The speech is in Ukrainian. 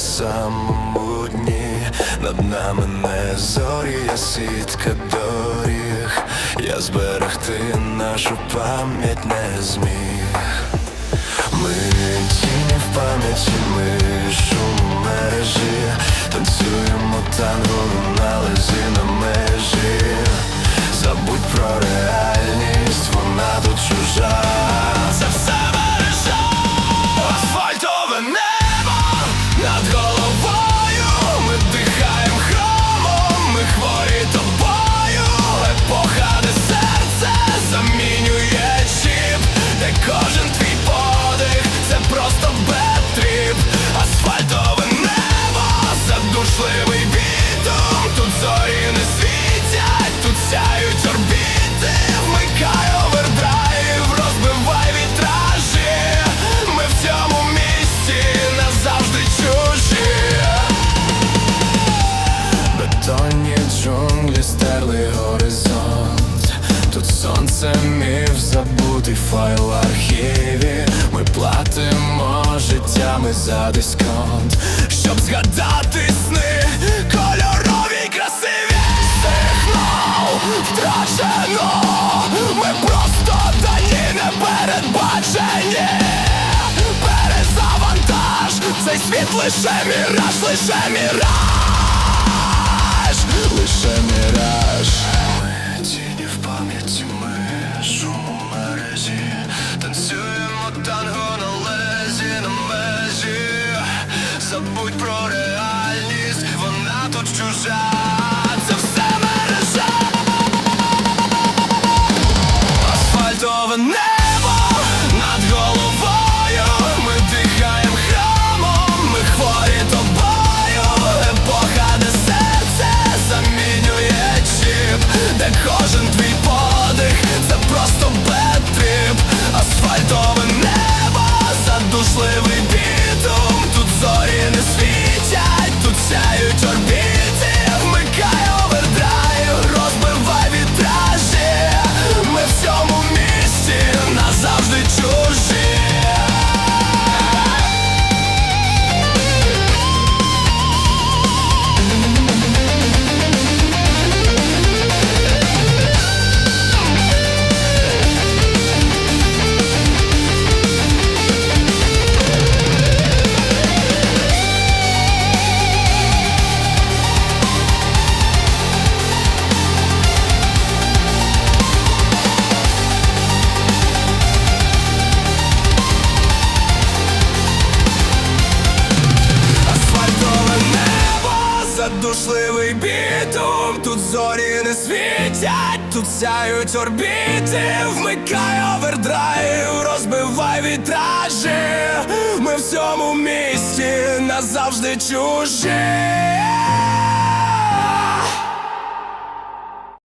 самотні, над нами не зорі, я сітка доріг, я зберегти нашу пам'ять не зміг. Ми тіні в пам'яті, стерли горизонт. Тут сонце міф забутий файл архіві. Ми платимо життями за дисконт, щоб згадати сни кольорові красиві. Сигнал втрачено. Ми просто дані не передбачені. Перезавантаж, цей світ лише міраж, лише міраж чужа Це все мережа. Асфальтове небо над головою. Ми дихаємо храмом, ми хворі тобою. Епоха, де серце замінює чіп Де кожен твій подих, це просто бетріп Асфальтове задушливий бітум. Тут зорі не світять, тут сяють орбіти. Вмикай овердрайв, розбивай вітражі. Ми в цьому місті назавжди чужі